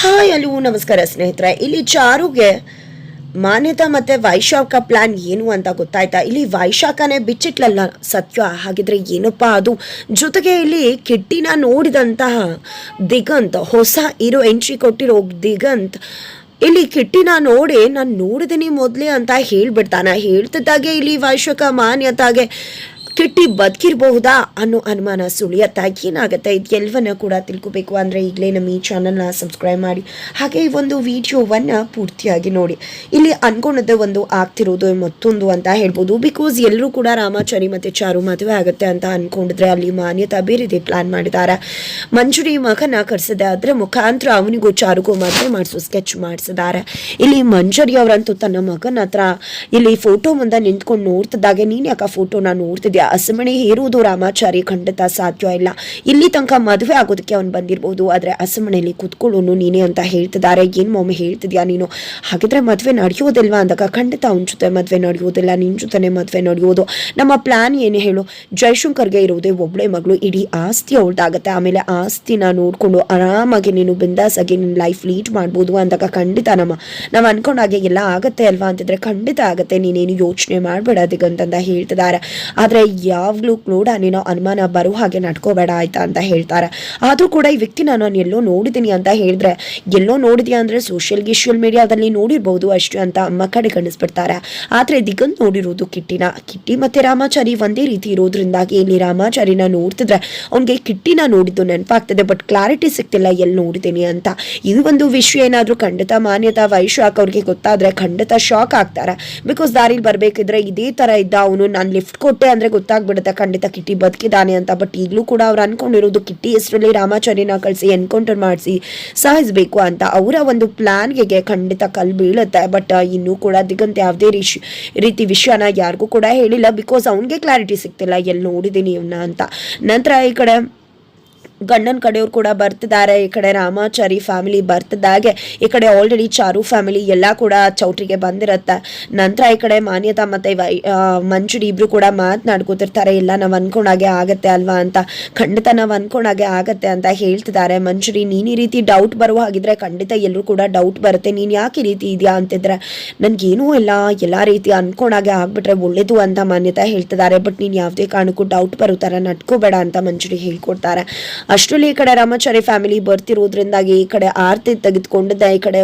Hi, ಅಲ್ಲಿ, ನಮಸ್ಕಾರ ಸ್ನೇಹಿತರೆ. ಇಲ್ಲಿ ಚಾರುಗೆ ಮಾನ್ಯತಾ ಮತ್ತೆ ವೈಶಾಖ ಪ್ಲಾನ್ ಏನು ಅಂತ ಗೊತ್ತಾಯ್ತಾ? ಇಲ್ಲಿ ವೈಶಾಖನೇ ಬಿಚ್ಚಿಟ್ಲಲ್ಲ ಸತ್ಯ. ಹಾಗಿದ್ರೆ ಏನಪ್ಪ ಅದು? ಜೊತೆಗೆ ಇಲ್ಲಿ ಕಿಟ್ಟಿನ ನೋಡಿದಂತಹ ದಿಗಂತ್, ಹೊಸ ಇರೋ ಎಂಟ್ರಿ ಕೊಟ್ಟಿರೋ ದಿಗಂತ್, ಇಲ್ಲಿ ಕಿಟ್ಟಿನ ನೋಡಿ ನಾನು ನೋಡಿದೀನಿ ಮೊದಲೇ ಅಂತ ಹೇಳ್ಬಿಡ್ತಾನ. ಹೇಳ್ತಿದ್ದಾಗೆ ಇಲ್ಲಿ ವೈಶಾಖ ಮಾನ್ಯತಾಗೆ. ಕಿಟ್ಟಿ ಬದುಕಿರಬಹುದಾ ಅನ್ನೋ ಅನುಮಾನ ಸುಳಿಯತ್ತ ಏನಾಗುತ್ತೆ ಇದೆಲ್ಲವನ್ನ ಕೂಡ ತಿಳ್ಕೊಬೇಕು. ಅಂದರೆ ಈಗಲೇ ನಮ್ಮ ಈ ಚಾನಲ್ನ ಸಬ್ಸ್ಕ್ರೈಬ್ ಮಾಡಿ. ಹಾಗೆ ಈ ಒಂದು ವಿಡಿಯೋವನ್ನು ಪೂರ್ತಿಯಾಗಿ ನೋಡಿ. ಇಲ್ಲಿ ಅನ್ಕೊಂಡದ್ದೇ ಒಂದು ಆಗ್ತಿರೋದು ಮತ್ತೊಂದು ಅಂತ ಹೇಳ್ಬೋದು. ಬಿಕಾಸ್ ಎಲ್ಲರೂ ಕೂಡ ರಾಮಾಚಾರಿ ಮತ್ತು ಚಾರು ಮದುವೆ ಆಗುತ್ತೆ ಅಂತ ಅನ್ಕೊಂಡಿದ್ರೆ ಅಲ್ಲಿ ಮಾನ್ಯತಾ ರೀತಿ ಪ್ಲಾನ್ ಮಾಡಿದ್ದಾರೆ ಮಂಜುರಿ ಮಗನ ಕರೆಸಿದೆ ಅದರ ಮುಖಾಂತರ ಅವನಿಗೂ ಚಾರುಗೂ ಮದುವೆ ಮಾಡಿಸೋ ಸ್ಕೆಚ್ ಮಾಡಿಸಿದ್ದಾರೆ ಇಲ್ಲಿ ಮಂಜುರಿ ಅವರಂತೂ ತನ್ನ ಮಗನ ಹತ್ರ ಇಲ್ಲಿ ಫೋಟೋ ಮುಂದೆ ನಿಂತ್ಕೊಂಡು ನೋಡ್ತಿದ್ದಾಗೆ. ನೀನು ಯಾಕೆ ಫೋಟೋನ ನೋಡ್ತಿದ್ಯಾ? ಹಸಮಣೆ ಹೇರುವುದು ರಾಮಾಚಾರಿ ಖಂಡಿತ ಸಾಧ್ಯ ಇಲ್ಲ. ಇಲ್ಲಿ ತನಕ ಮದುವೆ ಆಗೋದಕ್ಕೆ ಅವ್ನು ಬಂದಿರಬಹುದು ಆದರೆ ಅಸಮಣೆಯಲ್ಲಿ ಕುತ್ಕೊಳ್ಳೋನು ನೀನೇ ಅಂತ ಹೇಳ್ತಿದ್ದಾರೆ. ಏನು ಮೊಮ್ಮೆ ಹೇಳ್ತಿದ್ಯಾ ನೀನು? ಹಾಗಿದ್ರೆ ಮದುವೆ ನಡೆಯೋದಿಲ್ವಾ ಅಂದಾಗ ಖಂಡಿತ ಅವನ ಜೊತೆ ಮದುವೆ ನಡೆಯೋದಿಲ್ಲ ನಿನ್ನ ಜೊತೆನೆ ಮದುವೆ ನಡೆಯೋದು. ನಮ್ಮ ಪ್ಲಾನ್ ಏನು ಹೇಳು ಜಯಶಂಕರ್ಗೆ ಇರುವುದೇ ಒಬ್ಬಳೆ ಮಗಳು, ಇಡೀ ಆಸ್ತಿ ಅವಳದಾಗತ್ತೆ. ಆಮೇಲೆ ಆಸ್ತಿನ ನೋಡಿಕೊಂಡು ಆರಾಮಾಗಿ ನೀನು ಬಿಂದಾಸಾಗಿ ನಿನ್ನ ಲೈಫ್ ಲೀಡ್ ಮಾಡ್ಬೋದು ಅಂದಾಗ ಖಂಡಿತ ನಮ್ಮ, ನಾವು ಅನ್ಕೊಂಡಾಗೆ ಎಲ್ಲ ಆಗತ್ತೆ ಅಲ್ವಾ ಅಂತಿದ್ರೆ ಖಂಡಿತ ಆಗತ್ತೆ, ನೀನೇನು ಯೋಚನೆ ಮಾಡಬೇಡ ದಿಗಂತಂದ ಹೇಳ್ತಿದ್ದಾರೆ. ಆದರೆ ಯಾವಾಗಲೂ ಕೂಡ ನೀನು ಅನುಮಾನ ಬರೋ ಹಾಗೆ ನಡ್ಕೋಬೇಡ ಆಯ್ತಾ ಅಂತ ಹೇಳ್ತಾರೆ. ಆದರೂ ಕೂಡ ಈ ವ್ಯಕ್ತಿನ ನಾನು ಎಲ್ಲೋ ನೋಡಿದ್ದೀನಿ ಅಂತ ಹೇಳಿದ್ರೆ, ಎಲ್ಲೋ ನೋಡಿದ್ಯಾ ಅಂದರೆ ಸೋಷಿಯಲ್ ಗಿಷಿಯಲ್ ಮೀಡಿಯಾದಲ್ಲಿ ನೋಡಿರ್ಬೋದು ಅಷ್ಟು ಅಂತ ಅಮ್ಮ ಕಡೆ ಕಣಿಸ್ಬಿಡ್ತಾರೆ ಆದರೆ ದಿಗಂತ ನೋಡಿರೋದು ಕಿಟ್ಟಿನ. ಕಿಟ್ಟಿ ಮತ್ತು ರಾಮಾಚಾರಿ ಒಂದೇ ರೀತಿ ಇರೋದ್ರಿಂದಾಗಿ ಇಲ್ಲಿ ರಾಮಾಚಾರಿನ ನೋಡ್ತಿದ್ರೆ ಅವನಿಗೆ ಕಿಟ್ಟಿನ ನೋಡಿದ್ದು ನೆನಪಾಗ್ತದೆ ಬಟ್ ಕ್ಲಾರಿಟಿ ಸಿಗ್ತಿಲ್ಲ ಎಲ್ಲಿ ನೋಡಿದ್ದೀನಿ ಅಂತ. ಇದು ಒಂದು ವಿಷಯ ಏನಾದರೂ ಖಂಡಿತ ಮಾನ್ಯತಾ ವೈಶಾಕ್ ಅವ್ರಿಗೆ ಗೊತ್ತಾದರೆ ಖಂಡಿತ ಶಾಕ್ ಆಗ್ತಾರೆ. ಬಿಕಾಸ್ ದಾರಿಲಿ ಬರಬೇಕಿದ್ರೆ ಇದೇ ಥರ ಇದ್ದ ಅವನು ನಾನು ಲಿಫ್ಟ್ ಕೊಟ್ಟೆ ಅಂದರೆ ಗೊತ್ತಾಗ್ಬಿಡುತ್ತೆ. ಖಂಡಿತ ಕಿಟ್ಟಿ ಬದುಕಿದ್ದಾನೆ ಅಂತ. ಬಟ್ ಈಗಲೂ ಕೂಡ ಅವ್ರು ಅನ್ಕೊಂಡಿರೋದು ಕಿಟ್ಟಿ ಹೆಸರಲ್ಲಿ ರಾಮಾಚಾರ್ಯನ ಕಳಿಸಿ, ಎನ್ಕೌಂಟರ್ ಮಾಡಿಸಿ ಸಾಯಿಸಬೇಕು ಅಂತ. ಅವರ ಒಂದು ಪ್ಲಾನ್ಗೆ ಖಂಡಿತ ಕಲ್ ಬೀಳುತ್ತೆ. ಬಟ್ ಇನ್ನೂ ಕೂಡ ದಿಗಂತ ಯಾವುದೇ ರೀಶ್, ರೀತಿ ವಿಷಯನ ಯಾರಿಗೂ ಕೂಡ ಹೇಳಿಲ್ಲ. ಬಿಕಾಸ್ ಅವನಿಗೆ ಕ್ಲಾರಿಟಿ ಸಿಗ್ತಿಲ್ಲ. ಎಲ್ಲಿ ನೋಡಿದ್ದೀನಿ ಇವನ್ನ ಅಂತ. ನಂತರ ಈ ಕಡೆ ಗಂಡನ ಕಡೆಯವ್ರು ಕೂಡ ಬರ್ತಿದ್ದಾರೆ. ಈ ಕಡೆ ರಾಮಾಚಾರಿ ಫ್ಯಾಮಿಲಿ ಬರ್ತಿದ್ದಾಗೆ ಈ ಕಡೆ ಆಲ್ರೆಡಿ ಚಾರು ಫ್ಯಾಮಿಲಿ ಎಲ್ಲ ಕೂಡ ಚೌಟ್ರಿಗೆ ಬಂದಿರತ್ತೆ. ನಂತರ ಈ ಕಡೆ ಮಾನ್ಯತಾ ಮತ್ತೆ ವೈ ಮಂಜುಡಿ ಇಬ್ರು ಕೂಡ ಮಾತನಾಡ್ಕೋತಿರ್ತಾರೆ. ಇಲ್ಲ, ನಾವು ಅನ್ಕೊಂಡಾಗೆ ಆಗತ್ತೆ ಅಲ್ವಾ ಅಂತ. ಖಂಡಿತ ನಾವು ಅನ್ಕೊಂಡಾಗೆ ಆಗತ್ತೆ ಅಂತ ಹೇಳ್ತಿದ್ದಾರೆ. ಮಂಜುಡಿ, ನೀನು ಈ ರೀತಿ ಡೌಟ್ ಬರುವ ಹಾಗಿದ್ರೆ ಖಂಡಿತ ಎಲ್ಲರೂ ಕೂಡ ಡೌಟ್ ಬರುತ್ತೆ. ನೀನು ಯಾಕೆ ಈ ರೀತಿ ಇದೆಯಾ ಅಂತಿದ್ರೆ, ನನಗೇನೂ ಇಲ್ಲ. ಎಲ್ಲ ರೀತಿ ಅನ್ಕೊಂಡಾಗೆ ಆಗ್ಬಿಟ್ರೆ ಒಳ್ಳೇದು ಅಂತ ಮಾನ್ಯತಾ ಹೇಳ್ತಿದ್ದಾರೆ. ಬಟ್ ನೀನು ಯಾವುದೇ ಕಾರಣಕ್ಕೂ ಡೌಟ್ ಬರೋ ಥರ ನಡ್ಕೋಬೇಡ ಅಂತ ಮಂಜುಡಿ ಹೇಳ್ಕೊಡ್ತಾರೆ. ಅಷ್ಟರಲ್ಲಿ ಈ ಕಡೆ ರಾಮಾಚಾರಿ ಫ್ಯಾಮಿಲಿ ಬರ್ತಿರೋದ್ರಿಂದಾಗಿ ಈ ಕಡೆ ಆರತಿ ತೆಗೆದುಕೊಂಡಿದ್ದ ಈ ಕಡೆ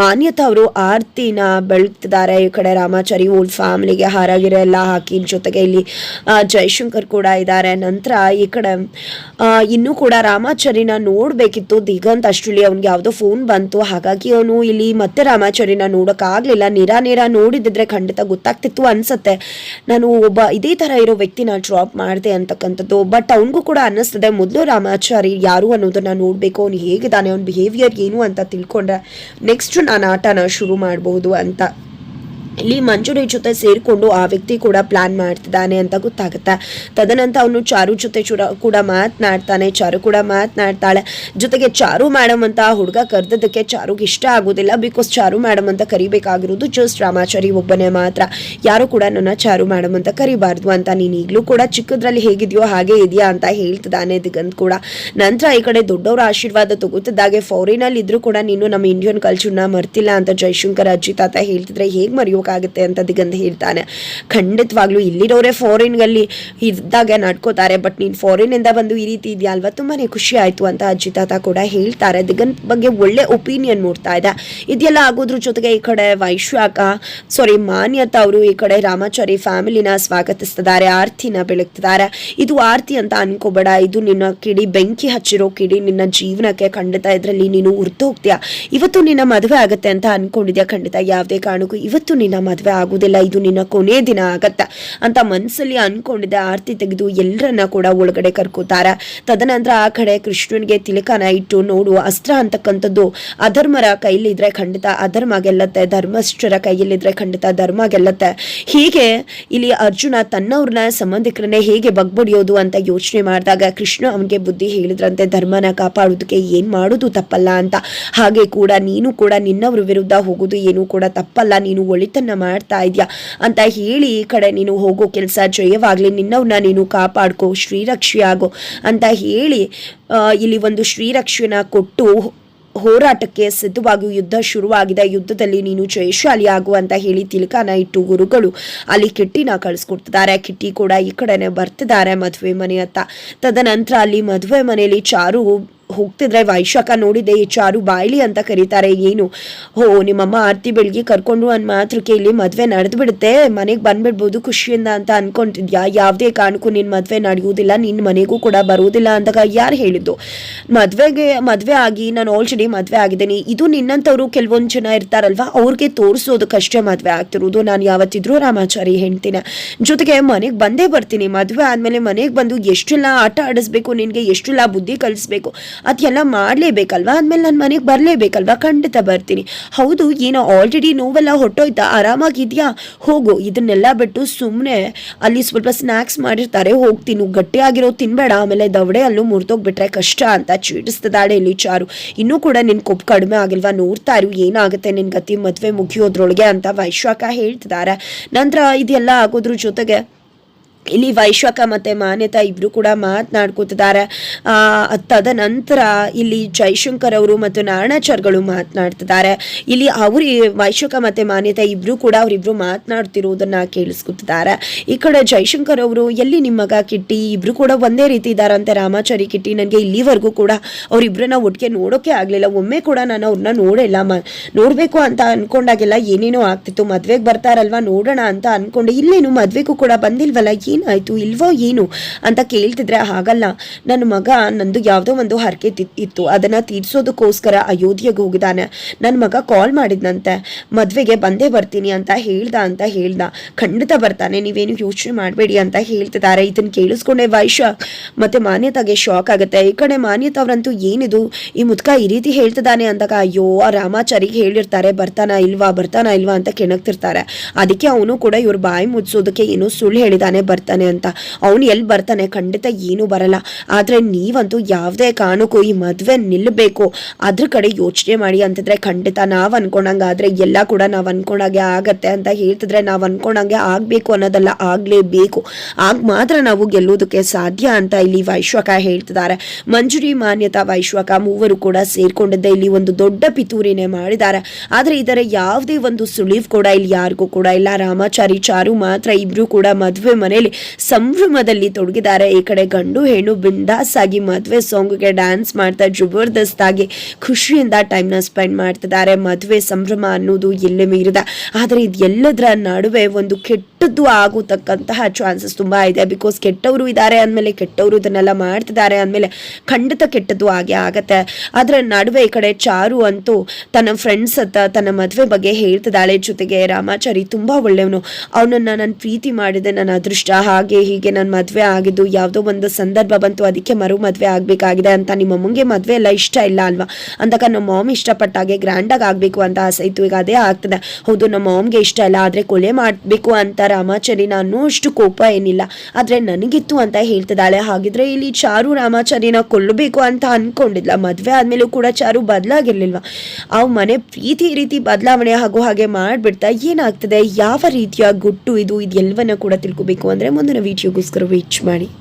ಮಾನ್ಯತ ಅವರು ಆರತಿನ ಬೆಳಗ್ತಿದ್ದಾರೆ ಈ ಕಡೆ ರಾಮಾಚಾರಿ ಓಲ್ ಫ್ಯಾಮಿಲಿಗೆ ಹಾರ ಗಿರ ಎಲ್ಲ ಹಾಕಿ ಜೊತೆಗೆ ಇಲ್ಲಿ ಜಯಶಂಕರ್ ಕೂಡ ಇದ್ದಾರೆ. ನಂತರ ಈ ಕಡೆ ಇನ್ನೂ ಕೂಡ ರಾಮಾಚಾರಿನ ನೋಡಬೇಕಿತ್ತು. ದಿಗಂತ್ ಅಷ್ಟರಲ್ಲಿ ಅವ್ನಿಗೆ ಯಾವುದೋ ಫೋನ್ ಬಂತು. ಹಾಗಾಗಿ ಅವನು ಇಲ್ಲಿ ಮತ್ತೆ ರಾಮಾಚಾರಿನ ನೋಡೋಕ್ಕಾಗಲಿಲ್ಲ ನೇರ ನೇರ ನೋಡಿದ್ರೆ ಖಂಡಿತ ಗೊತ್ತಾಗ್ತಿತ್ತು ಅನ್ಸುತ್ತೆ. ನಾನು ಒಬ್ಬ ಇದೇ ಥರ ಇರೋ ವ್ಯಕ್ತಿನ ಡ್ರಾಪ್ ಮಾಡಿದೆ ಅಂತಕ್ಕಂಥದ್ದು. ಬಟ್ ಅವನಿಗೂ ಕೂಡ ಅನ್ನಿಸ್ತದೆ ಮೊದಲು ರಾಮಾಚಾರಿ ಯಾರು ಅನ್ನೋದನ್ನ ನೋಡಬೇಕು, ಅವ್ನು ಹೇಗಿದ್ದಾನೆ, ಅವ್ನ ಬಿಹೇವಿಯರ್ ಏನು ಅಂತ ತಿಳ್ಕೊಂಡ್ರೆ ನೆಕ್ಸ್ಟ್ ನಾನು ಆಟನ ಶುರು ಮಾಡಬಹುದು ಅಂತ ಇಲ್ಲಿ ಮಂಜುಡಿ ಜೊತೆ ಸೇರಿಕೊಂಡು ಆ ವ್ಯಕ್ತಿ ಕೂಡ ಪ್ಲಾನ್ ಮಾಡ್ತಿದ್ದಾನೆ ಅಂತ ಗೊತ್ತಾಗುತ್ತೆ. ತದನಂತರ ಅವನು ಚಾರು ಜೊತೆ ಕೂಡ ಮಾತನಾಡ್ತಾನೆ. ಚಾರು ಕೂಡ ಮಾತನಾಡ್ತಾಳೆ. ಜೊತೆಗೆ ಚಾರು ಮೇಡಮ್ ಅಂತ ಹುಡುಗ ಕರೆದದಕ್ಕೆ ಚಾರುಗೆ ಇಷ್ಟ ಆಗೋದಿಲ್ಲ. ಬಿಕಾಸ್ ಚಾರು ಮೇಡಮ್ ಅಂತ ಕರಿಬೇಕಾಗಿರೋದು ಜಸ್ಟ್ ರಾಮಾಚಾರಿ ಒಬ್ಬನೇ ಮಾತ್ರ. ಯಾರು ಕೂಡ ನನ್ನ ಚಾರು ಮೇಡಮ್ ಅಂತ ಕರಿಬಾರ್ದು ಅಂತ ನೀನು ಈಗಲೂ ಕೂಡ ಚಿಕ್ಕದ್ರಲ್ಲಿ ಹೇಗಿದೆಯೋ ಹಾಗೆ ಇದೆಯಾ ಅಂತ ಹೇಳ್ತಿದ್ದಾನೆ ದಿಗಂತ್ ಕೂಡ. ನಂತರ ಈ ಕಡೆ ದೊಡ್ಡವರ ಆಶೀರ್ವಾದ ತಗೋತಿದ್ದಾಗೆ. ಫಾರಿನಲ್ಲಿ ಇದ್ರೂ ಕೂಡ ನೀನು ನಮ್ಮ ಇಂಡಿಯನ್ ಕಲ್ಚರ್ನ ಮರ್ತಿಲ್ಲ ಅಂತ ಜೈಶಂಕರ್ ಅಜ್ಜಿ ತಾತ ಹೇಳ್ತಿದ್ರೆ ಹೇಗೆ ಮರೆಯೋಕ್ಕಾಗುತ್ತೆ ಅಂತ ದಿಗಂತ ಹೇಳ್ತಾನೆ. ಖಂಡಿತವಾಗ್ಲೂ ಇಲ್ಲಿರೋರೆ ಫಾರಿನ್ಗಲ್ಲಿ ಇದ್ದಾಗ ನಡ್ಕೋತಾರೆ ಬಟ್ ನೀನು ಫಾರಿನಿಂದ ಬಂದು ಈ ರೀತಿ ಇದೆಯಾ ಅಲ್ವಾ? ತುಂಬಾ ಖುಷಿ ಆಯಿತು ಅಂತ ಅಜ್ಜಿ ತಾತ ಕೂಡ ಹೇಳ್ತಾರೆ. ದಿಗಂತ್ ಬಗ್ಗೆ ಒಳ್ಳೆ ಒಪಿನಿಯನ್ ಮೂಡ್ತಾ ಇದೆ. ಇದೆಲ್ಲ ಆಗೋದ್ರ ಜೊತೆಗೆ ಈ ಕಡೆ ವೈಶ್ವಾಕ ಸಾರಿ ಮಾನ್ಯತಾ ಅವರು ಈ ಕಡೆ ರಾಮಾಚಾರಿ ಫ್ಯಾಮಿಲಿನ ಸ್ವಾಗತಿಸ್ತಿದ್ದಾರೆ, ಆರ್ತಿನ ಬೆಳಗ್ತಿದ್ದಾರೆ. ಇದು ಆರ್ತಿ ಅಂತ ಅನ್ಕೋಬೇಡ. ಇದು ನಿನ್ನ ಕಿಡಿ ಬೆಂಕಿ ಹಚ್ಚಿರೋ ಕಿಡಿ, ನಿನ್ನ ಜೀವನಕ್ಕೆ ಖಂಡಿತ ಇದರಲ್ಲಿ ನೀನು ಉರ್ದು ಹೋಗ್ತೀಯಾ. ಇವತ್ತು ನಿನ್ನ ಮದುವೆ ಆಗುತ್ತೆ ಅಂತ ಅನ್ಕೊಂಡಿದ್ಯಾ ಖಂಡಿತ? ಯಾವುದೇ ಕಾರಣಕ್ಕೂ ಇವತ್ತು ನಿನ್ನ ಮದುವೆ ಆಗೋದಿಲ್ಲ, ಇದು ನಿನ್ನ ಕೊನೆ ದಿನ ಆಗತ್ತ ಅಂತ ಮನಸ್ಸಲ್ಲಿ ಅನ್ಕೊಂಡಿದ್ದೆ ಆರತಿ ತೆಗೆದು ಎಲ್ಲರನ್ನ ಕೂಡ ಒಳಗಡೆ ಕರ್ಕೋತಾರ. ತದನಂತರ ಆ ಕಡೆ ಕೃಷ್ಣನ್ಗೆ ತಿಲಕನ ಇಟ್ಟು, ನೋಡು, ಅಸ್ತ್ರ ಅಂತಕ್ಕಂಥದ್ದು ಅಧರ್ಮರ ಕೈಲಿದ್ರೆ ಖಂಡಿತ ಅಧರ್ಮ ಗೆಲ್ಲತ್ತೆ, ಧರ್ಮಸ್ಥರ ಕೈಯಲ್ಲಿದ್ರೆ ಖಂಡಿತ ಧರ್ಮ ಗೆಲ್ಲತ್ತೆ. ಹೀಗೆ ಇಲ್ಲಿ ಅರ್ಜುನ ತನ್ನವ್ರನ್ನ ಸಂಬಂಧಿಕರನ್ನೇ ಹೇಗೆ ಬಗ್ಬಡಿಯೋದು ಅಂತ ಯೋಚನೆ ಮಾಡಿದಾಗ ಕೃಷ್ಣ ಅವನಿಗೆ ಬುದ್ಧಿ ಹೇಳಿದ್ರಂತೆ, ಧರ್ಮನ ಕಾಪಾಡೋದಕ್ಕೆ ಏನ್ ಮಾಡೋದು ತಪ್ಪಲ್ಲ ಅಂತ. ಹಾಗೆ ಕೂಡ ನೀನು ಕೂಡ ನಿನ್ನವ್ರ ವಿರುದ್ಧ ಹೋಗೋದು ಏನು ಕೂಡ ತಪ್ಪಲ್ಲ, ನೀನು ಒಳಿತನ್ನ ಮಾಡ್ತಾ ಇದೆಯಾ? ಅಂತ ಹೇಳಿ ಈ ಕಡೆ ನೀನು ಹೋಗೋ ಕೆಲಸ ಜಯವಾಗ್ಲಿ ನಿನ್ನವನ್ನ ನೀನು ಕಾಪಾಡ್ಕೋ, ಶ್ರೀರಕ್ಷಿ ಆಗೋ ಅಂತ ಹೇಳಿ ಇಲ್ಲಿ ಒಂದು ಶ್ರೀರಕ್ಷಿನ ಕೊಟ್ಟು ಹೋರಾಟಕ್ಕೆ ಸಿದ್ಧವಾಗಿ ಯುದ್ಧ ಶುರುವಾಗಿದೆ. ಯುದ್ಧದಲ್ಲಿ ನೀನು ಜಯಶಾಲಿ ಆಗು ಅಂತ ಹೇಳಿ ತಿಲಕನ ಇಟ್ಟು ಗುರುಗಳು ಅಲ್ಲಿ ಕಿಟ್ಟಿನ ಕಳಿಸ್ಕೊಡ್ತಿದ್ದಾರೆ. ಕಿಟ್ಟಿ ಕೂಡ ಈ ಕಡೆನೆ ಬರ್ತಿದ್ದಾರೆ ಮದುವೆ ಮನೆ ಹತ್ತ ತದನಂತರ ಅಲ್ಲಿ ಮದುವೆ ಮನೆಯಲ್ಲಿ ಚಾರು ಹೋಗ್ತಿದ್ರೆ ವೈಶಾಖ ನೋಡಿದೆ, ಈ ಚಾರು ಬಾಯ್ಲಿ ಅಂತ ಕರೀತಾರೆ, ಏನು? ಹೋ ನಿಮ್ಮಮ್ಮ ಆರ್ತಿ ಬೆಳಗ್ಗೆ ಕರ್ಕೊಂಡು ಅನ್ ಮಾತ್ರಕ್ಕೆ ಇಲ್ಲಿ ಮದ್ವೆ ನಡೆದು ಬಿಡುತ್ತೆ ಮನೆಗೆ ಬಂದ್ಬಿಡ್ಬೋದು ಖುಷಿಯಿಂದ ಅಂತ ಅನ್ಕೊಂತಿದ್ಯಾ? ಯಾವುದೇ ಕಾರಣಕ್ಕೂ ನಿನ್ನ ಮದ್ವೆ ನಡೆಯುವುದಿಲ್ಲ ನಿನ್ನ ಮನೆಗೂ ಕೂಡ ಬರುವುದಿಲ್ಲ ಅಂದಾಗ ಯಾರು ಹೇಳಿದ್ದು? ಮದ್ವೆಗೆ, ಮದ್ವೆ ಆಗಿ, ನಾನು ಆಲ್ರೆಡಿ ಮದ್ವೆ ಆಗಿದ್ದೀನಿ, ಇದು ನಿನ್ನಂಥವ್ರು ಕೆಲವೊಂದು ಜನ ಇರ್ತಾರಲ್ವಾ, ಅವ್ರಿಗೆ ತೋರಿಸೋದಕ್ಕಷ್ಟೇ ಮದ್ವೆ ಆಗ್ತಿರೋದು, ನಾನು ಯಾವತ್ತಿದ್ರೂ ರಾಮಾಚಾರಿ ಹೇಳ್ತೀನಿ. ಜೊತೆಗೆ ಮನೆಗೆ ಬಂದೇ ಬರ್ತೀನಿ, ಮದುವೆ ಆದಮೇಲೆ ಮನೆಗೆ ಬಂದು ಎಷ್ಟೆಲ್ಲ ಆಟ ಆಡಿಸ್ಬೇಕು, ನಿನಗೆ ಎಷ್ಟೆಲ್ಲ ಬುದ್ಧಿ ಕಲಿಸ್ಬೇಕು ಅದೆಲ್ಲ ಮಾಡಲೇಬೇಕಲ್ವಾ? ಆದ್ಮೇಲೆ ನಾನು ಮನೆಗೆ ಬರಲೇಬೇಕಲ್ವಾ? ಖಂಡಿತ ಬರ್ತೀನಿ. ಹೌದು, ಏನೋ ಆಲ್ರೆಡಿ ನೋವೆಲ್ಲ ಹೊಟ್ಟೋಯ್ತಾ? ಆರಾಮಾಗಿದೆಯಾ? ಹೋಗು, ಇದನ್ನೆಲ್ಲ ಬಿಟ್ಟು ಸುಮ್ಮನೆ ಅಲ್ಲಿ ಸ್ವಲ್ಪ ಸ್ನ್ಯಾಕ್ಸ್ ಮಾಡಿರ್ತಾರೆ, ಹೋಗ್ತೀನಿ. ಗಟ್ಟಿಯಾಗಿರೋ ತಿನ್ಬೇಡ. ಆಮೇಲೆ ದವಡೆ ಅಲ್ಲೂ ಮುರಿದೋಗ್ಬಿಟ್ರೆ ಕಷ್ಟ ಅಂತ ಚೀಟಿಸ್ತಿದ್ದಾಳೆ ಇಲ್ಲಿ ಚಾರು. ಇನ್ನೂ ಕೂಡ ನಿನ್ನ ಕೊಬ್ಬು ಕಡಿಮೆ ಆಗಿಲ್ವಾ? ನೋಡ್ತಾ ಇರು, ಏನಾಗುತ್ತೆ ನಿನ್ನ ಗತಿ ಮದುವೆ ಮುಗಿಯೋದ್ರೊಳಗೆ ಅಂತ ವೈಶ್ವಾಕ ಹೇಳ್ತಿದ್ದಾರೆ ನಂತರ ಇದೆಲ್ಲ ಆಗೋದ್ರ ಜೊತೆಗೆ ಇಲ್ಲಿ ವೈಶ್ವಕ ಮತ್ತು ಮಾನ್ಯತಾ ಇಬ್ಬರು ಕೂಡ ಮಾತನಾಡ್ಕೋತಿದ್ದಾರೆ. ತದನಂತರ ಇಲ್ಲಿ ಜೈಶಂಕರ್ ಅವರು ಮತ್ತು ನಾರಾಯಣಾಚಾರ್ಗಳು ಮಾತನಾಡ್ತಿದ್ದಾರೆ. ಇಲ್ಲಿ ಅವರು ವೈಶ್ವಕ ಮತ್ತೆ ಮಾನ್ಯತಾ ಇಬ್ಬರು ಕೂಡ ಅವರಿಬ್ರು ಮಾತನಾಡ್ತಿರೋದನ್ನ ಕೇಳಿಸ್ಕೊತಿದ್ದಾರೆ. ಈ ಕಡೆ ಜೈಶಂಕರ್ ಅವರು, ಎಲ್ಲಿ ನಿಮ್ಮ ಮಗ ಕಿಟ್ಟಿ? ಇಬ್ರು ಕೂಡ ಒಂದೇ ರೀತಿ ಇದ್ದಾರಂತೆ. ರಾಮಾಚಾರಿ ಕಿಟ್ಟಿ ನನಗೆ ಇಲ್ಲಿವರೆಗೂ ಕೂಡ ಅವರಿಬ್ಬರನ್ನ ಒಟ್ಟಿಗೆ ನೋಡೋಕೆ ಆಗಲಿಲ್ಲ. ಒಮ್ಮೆ ಕೂಡ ನಾನು ಅವ್ರನ್ನ ನೋಡಿಲ್ಲ ಮ, ನೋಡಬೇಕು ಅಂತ ಅನ್ಕೊಂಡಾಗೆಲ್ಲ ಏನೇನೋ ಆಗ್ತಿತ್ತು. ಮದ್ವೆಗೆ ಬರ್ತಾರಲ್ವಾ? ನೋಡೋಣ ಅಂತ ಅನ್ಕೊಂಡೆ. ಇಲ್ಲೇನು ಮದ್ವೆಗೂ ಕೂಡ ಬಂದಿಲ್ವಲ್ಲ? ಏನಾಯ್ತು, ಇಲ್ವೋ ಏನು ಅಂತ ಕೇಳ್ತಿದ್ರೆ ಹಾಗಲ್ಲ. ನನ್ನ ಮಗ ನಂದು ಯಾವುದೋ ಒಂದು ಹರಕೆ ಇತ್ತು. ಅದನ್ನ ತೀರ್ಸೋದಕ್ಕೋಸ್ಕರ ಅಯೋಧ್ಯೆಗೆ ಹೋಗಿದ್ದಾನೆ. ನನ್ನ ಮಗ ಕಾಲ್ ಮಾಡಿದ್ನಂತೆ. ಮದ್ವೆಗೆ ಬಂದೇ ಬರ್ತೀನಿ ಅಂತ ಹೇಳ್ದ ಅಂತ ಹೇಳ್ದ. ಖಂಡಿತ ಬರ್ತಾನೆ. ನೀವೇನು ಯೋಚನೆ ಮಾಡಬೇಡಿ ಅಂತ ಹೇಳ್ತಿದ್ದಾರೆ. ಇದನ್ನ ಕೇಳಿಸ್ಕೊಂಡೆ ವೈಶ್ಯ. ಮತ್ತೆ ಮಾನ್ಯತಾಗೆ ಶಾಕ್ ಆಗುತ್ತೆ. ಈ ಕಡೆ ಮಾನ್ಯತಾ ಅವರಂತೂ ಏನಿದು? ಈ ಮುದ್ಕ ಈ ರೀತಿ ಹೇಳ್ತಿದ್ದಾನೆ ಅಂದಾಗ ಅಯ್ಯೋ, ಆ ರಾಮಾಚಾರಿಗೆ ಹೇಳಿರ್ತಾರೆ, ಬರ್ತಾನ ಇಲ್ವಾ ಬರ್ತಾನ ಇಲ್ವಾ ಅಂತ ಕೆಣಕ್ತಿರ್ತಾರೆ. ಅದಕ್ಕೆ ಅವನು ಕೂಡ ಇವ್ರ ಬಾಯಿ ಮುಚ್ಚೋದಕ್ಕೆ ಏನೋ ಸುಳ್ಳು ಹೇಳಿದಾನೆ ಬರ್ತಾನೆ ಅಂತ. ಅವನು ಎಲ್ಲಿ ಬರ್ತಾನೆ ಖಂಡಿತ ಏನೂ ಬರಲ್ಲ. ಆದರೆ ನೀವಂತೂ ಯಾವುದೇ ಕಾರಣಕ್ಕೂ ಈ ಮದುವೆ ನಿಲ್ಲಬೇಕು ಅದ್ರ ಕಡೆ ಯೋಚನೆ ಮಾಡಿ ಅಂತಂದ್ರೆ ಖಂಡಿತ ನಾವು ನಾವ್ ಆದರೆ ಎಲ್ಲ ಕೂಡ ನಾವು ಅನ್ಕೊಂಡಾಗೆ ಆಗತ್ತೆ ಅಂತ ಹೇಳ್ತಿದ್ರೆ ನಾವು ಅನ್ಕೊಂಡಂಗೆ ಆಗಬೇಕು ಅನ್ನೋದೆಲ್ಲ ಆಗ್ಲೇಬೇಕು. ಆಗ ಮಾತ್ರ ನಾವು ಗೆಲ್ಲೋದಕ್ಕೆ ಸಾಧ್ಯ ಅಂತ ಇಲ್ಲಿ ವೈಶ್ವಕ ಹೇಳ್ತಿದ್ದಾರೆ ಮಂಜುರಿ, ಮಾನ್ಯತಾ, ವೈಶ್ವಕ ಮೂವರು ಕೂಡ ಸೇರ್ಕೊಂಡಿದ್ದೆ. ಇಲ್ಲಿ ಒಂದು ದೊಡ್ಡ ಪಿತೂರಿನೇ ಮಾಡಿದ್ದಾರೆ. ಆದರೆ ಇದರ ಯಾವುದೇ ಒಂದು ಸುಳಿವು ಕೂಡ ಇಲ್ಲಿ ಯಾರಿಗೂ ಕೂಡ ಇಲ್ಲ. ರಾಮಾಚಾರಿ, ಚಾರು ಮಾತ್ರ ಇಬ್ರು ಕೂಡ ಮದುವೆ ಮನೆಯಲ್ಲಿ ಸಂಭ್ರಮದಲ್ಲಿ ತೊಡಗಿದ್ದಾರೆ. ಈ ಕಡೆ ಗಂಡು ಹೆಣ್ಣು ಬಿಂದಾಸ್ ಆಗಿ ಮದುವೆ ಸಾಂಗ್ಗೆ ಡ್ಯಾನ್ಸ್ ಮಾಡ್ತಾ ಜಬರ್ದಸ್ತಾಗಿ ಖುಷಿಯಿಂದ ಟೈಮ್ನ ಸ್ಪೆಂಡ್ ಮಾಡ್ತಿದ್ದಾರೆ. ಮದುವೆ ಸಂಭ್ರಮ ಅನ್ನೋದು ಎಲ್ಲೇ ಮೀರಿದ. ಆದರೆ ಇದೆಲ್ಲದರ ನಡುವೆ ಒಂದು ಕೆಟ್ಟದ್ದು ಆಗತಕ್ಕಂತಹ ಚಾನ್ಸಸ್ ತುಂಬ ಇದೆ. ಬಿಕಾಸ್ ಕೆಟ್ಟವರು ಇದ್ದಾರೆ ಅಂದಮೇಲೆ ಕೆಟ್ಟವರು ಇದನ್ನೆಲ್ಲ ಮಾಡ್ತಿದ್ದಾರೆ ಅಂದಮೇಲೆ ಖಂಡಿತ ಕೆಟ್ಟದ್ದು ಹಾಗೆ ಆಗತ್ತೆ. ಅದರ ನಡುವೆ ಈ ಕಡೆ ಚಾರು ಅಂತೂ ತನ್ನ ಫ್ರೆಂಡ್ಸ್ ಹತ್ತ ತನ್ನ ಮದುವೆ ಬಗ್ಗೆ ಹೇಳ್ತಿದ್ದಾಳೆ ಜೊತೆಗೆ ರಾಮಾಚಾರಿ ತುಂಬ ಒಳ್ಳೆಯವನು. ಅವನನ್ನು ನಾನು ಪ್ರೀತಿ ಮಾಡಿದೆ, ನನ್ನ ಅದೃಷ್ಟ ಹಾಗೆ ಹೀಗೆ ನನ್ನ ಮದುವೆ ಆಗಿದ್ದು, ಯಾವುದೋ ಒಂದು ಸಂದರ್ಭ ಬಂತು, ಅದಕ್ಕೆ ಮರು ಮದುವೆ ಆಗಬೇಕಾಗಿದೆ ಅಂತ ನಿಮ್ಮ ಮುಂಗೆ ಮದುವೆ ಎಲ್ಲ ಇಷ್ಟ ಇಲ್ಲ ಅಲ್ವಾ? ಅಂದಾಗ ನಮ್ಮ ಮಾಮ್ ಇಷ್ಟಪಟ್ಟಾಗೆ ಗ್ರ್ಯಾಂಡಾಗಿ ಆಗಬೇಕು ಅಂತ ಆಸೆ ಇತ್ತು. ಈಗ ಅದೇ ಆಗ್ತದೆ. ಹೌದು, ನಮ್ಮ ಮಾಮ್ಗೆ ಇಷ್ಟ ಇಲ್ಲ, ಆದರೆ ಕೊಲೆ ಮಾಡಬೇಕು ಅಂತ ರಾಮಾಚಾರಿನ ಅನ್ನೋಷ್ಟು ಕೋಪ ಏನಿಲ್ಲ. ಆದರೆ ನನಗಿತ್ತು ಅಂತ ಹೇಳ್ತಿದ್ದಾಳೆ. ಹಾಗಿದ್ರೆ ಇಲ್ಲಿ ಚಾರು ರಾಮಾಚಾರಿನ ಕೊಲ್ಲಬೇಕು ಅಂತ ಅಂದ್ಕೊಂಡಿದ್ಲ ಮದುವೆ ಆದ್ಮೇಲೂ ಕೂಡ ಚಾರು ಬದಲಾಗಿರ್ಲಿಲ್ವಾ? ಅವ್ ಮನೆ ಪ್ರೀತಿ ರೀತಿ ಬದಲಾವಣೆ ಆಗೋ ಹಾಗೆ ಮಾಡಿಬಿಡ್ತಾ ಏನಾಗ್ತದೆ? ಯಾವ ರೀತಿಯ ಗುಟ್ಟು ಇದು? ಇದೆಲ್ಲವನ್ನ ಕೂಡ ತಿಳ್ಕೊಬೇಕು. ಅಂದರೆ ಮುಂದಿನ ವೀಡಿಯೋಗೋಸ್ಕರ ವೇಚ್ ಮಾಡಿ.